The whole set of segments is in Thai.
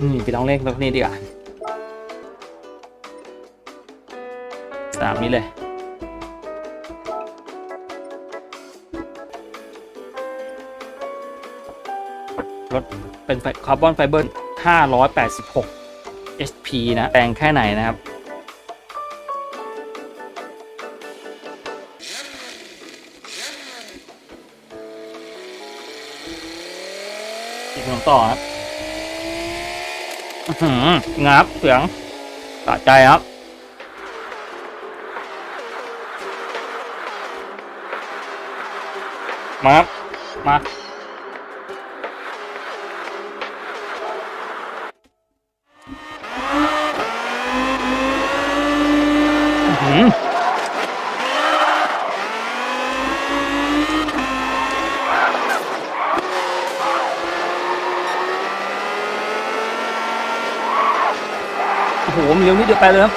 นี่ไปลองเล่นรถนี้ดีกว่าสามนี้เลยรถเป็นคาร์บอนไฟเบอร์ 586 HP นะแรงแค่ไหนนะครับ อีกหนึ่งต่อครับ งับเสียงสะใจครับมาครับมา ไปเลยครับ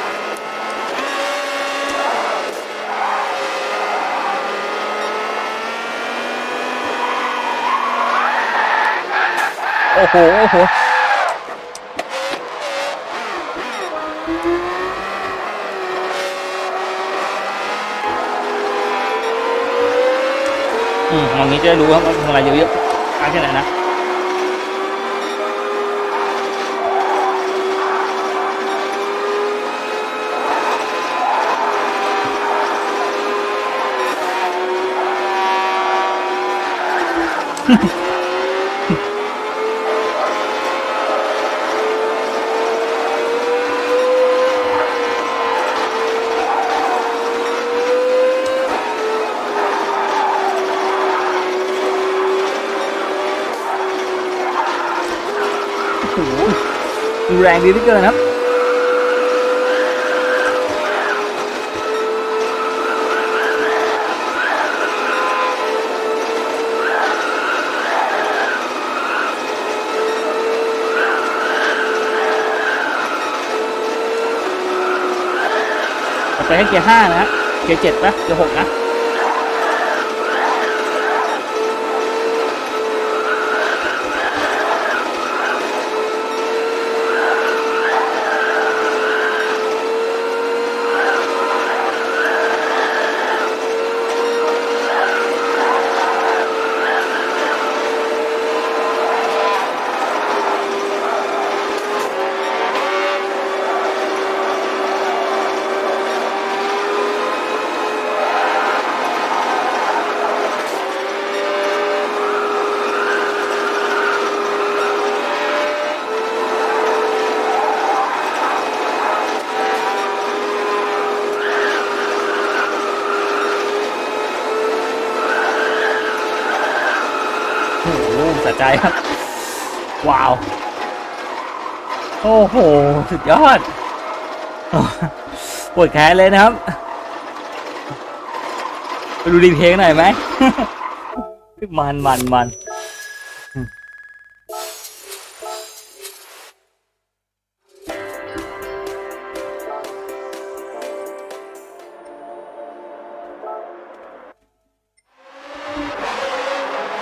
โอ้โหโอ้โหอืมมองนี้จะได้รู้ครับว่าทำอะไรเยอะๆการแค่ไหนนะ โอ้โหดู แรงดีเหลือเกินครับ ไปให้เกียร์ห้านะเกียร์เจ็ดปะเกียร์หกนะ ใจครับ ว้าว โอ้โห สุดยอด ปวดแขนเลยนะครับ ไปดูรีเพลงหน่อยไหม มันมันมัน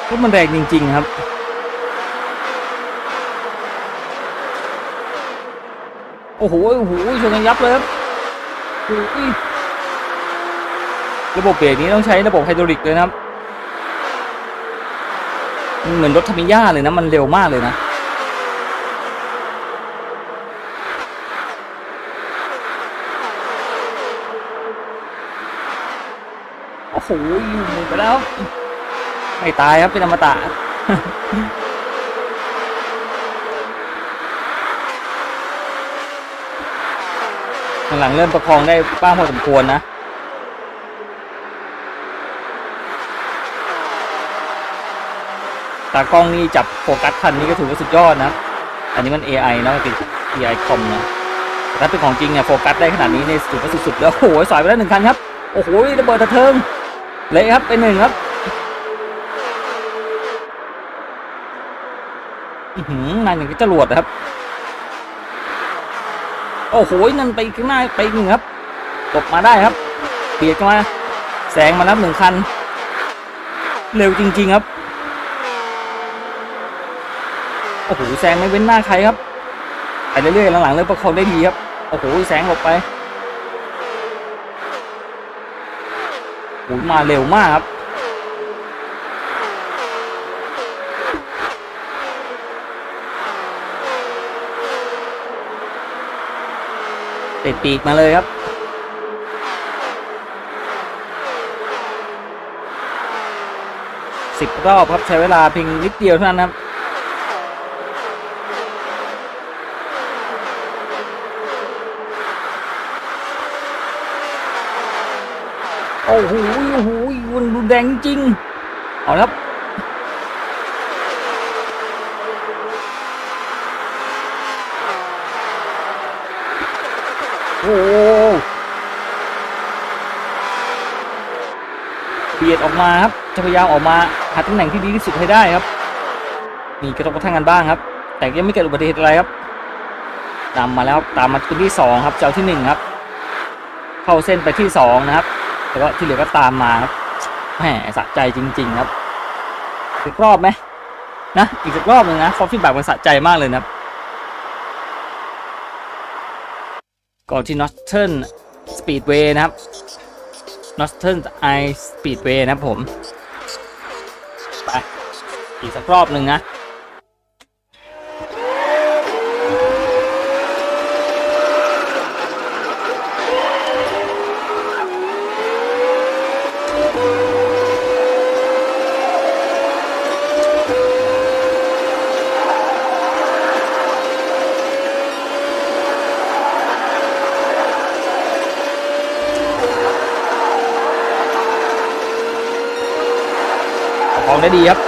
ก็มันแรงจริง ๆ ครับ โอ้โหโอ้โหชนกันยับเลยครับระบบเบรกนี้ต้องใช้ระบบไฮดรอลิกเลยนะครับเหมือนรถทามิย่าเลยนะ มันเร็วมากเลยนะโอ้โหหมุนไปแล้ว ไม่ตายครับเป็นอมตะ ลังเริ่มประคองได้บ้างพอสมควรนะตากล้องนี่จับโฟกัสทันนี่ก็ถือว่าสุดยอดนะ อันนี้มัน AI นะมันเป็น AI คอมนะแต่ถ้าเป็นของจริงเนี่ยโฟกัสได้ขนาดนี้เนี่ยถือว่าสุดๆแล้วโอ้โหสอยไปแล้วหนึ่งคันครับ โอ้โหระเบิดตะเทิงเละครับเป็นหนึ่งครับอือหือนายหนึ่งก็จรวดนะครับ โอ้โหนั่นไปข้างหน้าไปอีกหนึ่งครับตบมาได้ครับเบียดมาแสงมานับหนึ่งคัน เร็วจริง ๆครับโอ้โหแซงไม่เว้นหน้าใครครับไปเรื่อยๆหลังๆเริ่มประคองได้ดีครับโอ้โหแสงหลบไปโอ้โหมาเร็วมากครับ ติดปีกมาเลยครับ สิบรอบครับใช้เวลาเพียงนิดเดียวเท่านั้นครับโอ้โหโอ้โหมันรุนแรงจริง เอาละครับ โอ้เบียดออกมาครับ จะพยายามออกมาหาตำแหน่งที่ดีที่สุดให้ได้ครับมีกระทบกระทั่งกันบ้างครับ แต่ยังไม่เกิดอุบัติเหตุอะไรครับนำมมาแล้วตามมาเป็นที่สองครับ เจ้าที่หนึ่งครับ เข้าเส้นไปที่สองนะครับ แล้วก็ที่เหลือก็ตามมาครับ แหมสะใจจริง ๆ ครับ อีกรอบไหมนะ อีกสักรอบหนึ่งนะฟอร์ฟีดแบ็กมันสะใจมากเลยนะครับ ก่อนที่ Northern Speedway นะครับ Northern Eye Speedway นะครับผม ไป อีกสักรอบหนึ่งนะ ได้ดีครับ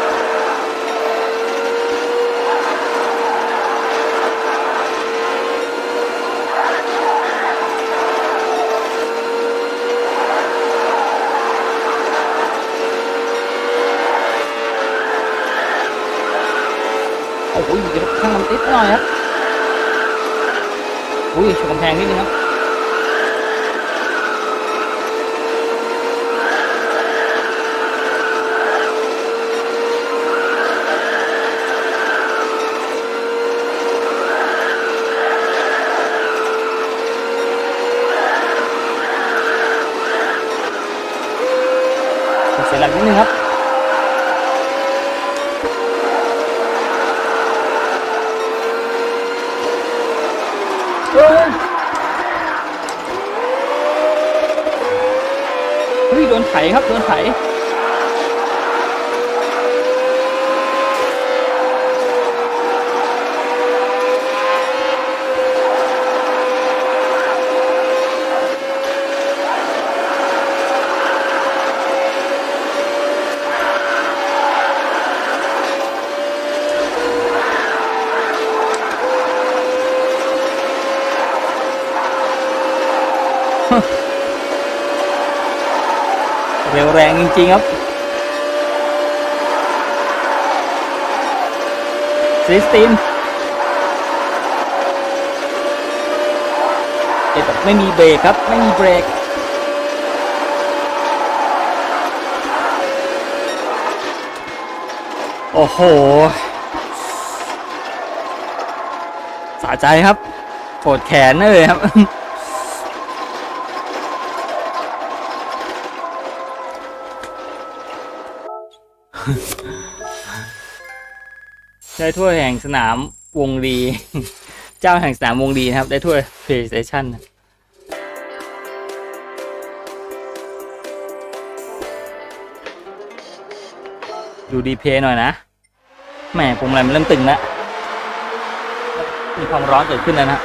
โอ้โหอยู่ข้างลำติดหน่อยครับอุ้ยชนกำแพงนิดนึงครับ เสียหลักนิดนึงครับ เฮ้ยเฮ้ยโดนไถครับ โดนไถ เร็วแรงจริง ๆ ครับซิสตินเอ็ดแบบไม่มีเบรกครับ ไม่มีเบรกโอ้โห สะใจครับปวดแขนเลยครับ ได้ถ้วยแห่งสนามวงรี เจ้าแห่งสนามวงรีนะครับ ได้ถ้วย PlayStation ดูดีเพย์หน่อยนะแหมพวงมาลัยมันเริ่มตึงแล้วมีความร้อนเกิดขึ้นแล้วนะ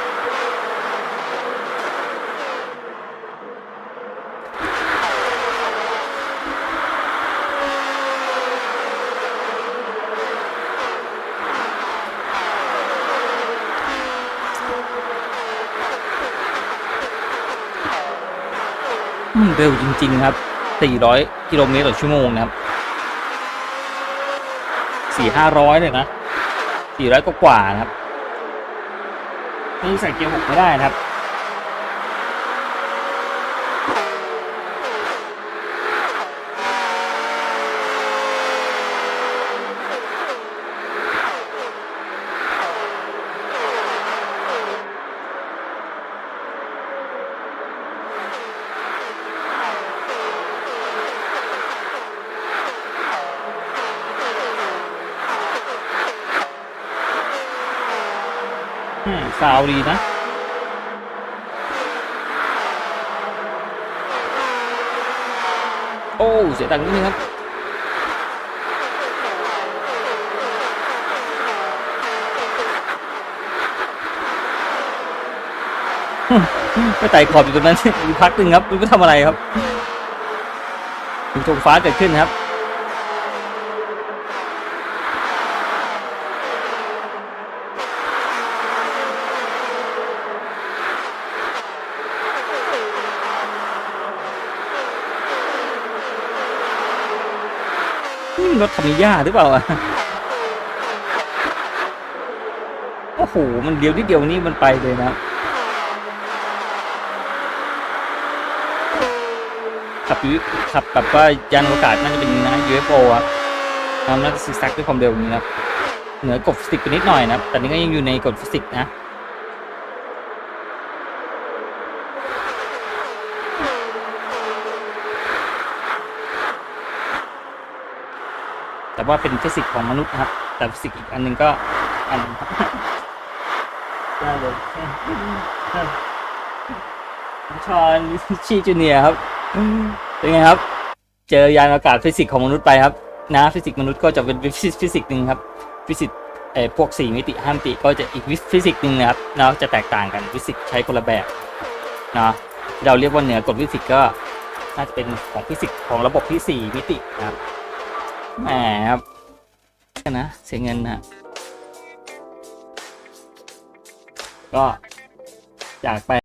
เร็วจริง ๆ ครับ 400 กิโลเมตรต่อชั่วโมงนะครับ4 500เลยนะ400กว่ากว่านะครับนี่ใส่เกียร์หกไม่ได้นะครับ อืมซาวดีนะโอ้เสียตังค์นิดนึงครับไปไต่ขอบอยู่ตรงนั้นอยู่พักหนึ่งครับไม่รู้ทำอะไรครับมีธงฟ้าเกิดขึ้นครับ รถคามิย่าหรือเปล่าอะโอ้โหมันเดียวนิดเดียวนี่มันไปเลยนะขับยูขับแบบว่ายานอวกาศน่าจะเป็นนะ UFO อะทำน่าจะซิกแซกด้วยความเร็วนี้นะเหนือกฎฟิสิกส์ไปนิดหน่อยนะแต่นี่ก็ยังอยู่ในกฎฟิสิกส์นะ แต่ว่าเป็นฟิสิกส์ของมนุษย์นะครับ แต่ฟิสิกส์อีกอันหนึงก็อันหนึ่งครับได้เลยชอนชีจูเนียครับเป็นไงครับ เจอยานอากาศฟิสิกส์ของมนุษย์ไปครับนะฟิสิกส์มนุษย์ก็จะเป็นฟิสิกส์ฟิสิกส์หนึ่งครับฟิสิกส์เอ่อพวกสี่มิติห้ามิติก็จะอีกฟิสิกส์หนึ่งนะครับเนาะจะแตกต่างกันฟิสิกส์ใช้คนละแบบเนาะเราเรียกว่าเหนือกฎฟิสิกส์ก็น่าจะเป็นของฟิสิกส์ของระบบที่สี่มิตินะครับ แหมครับนะเสียเงินนะก็จากไป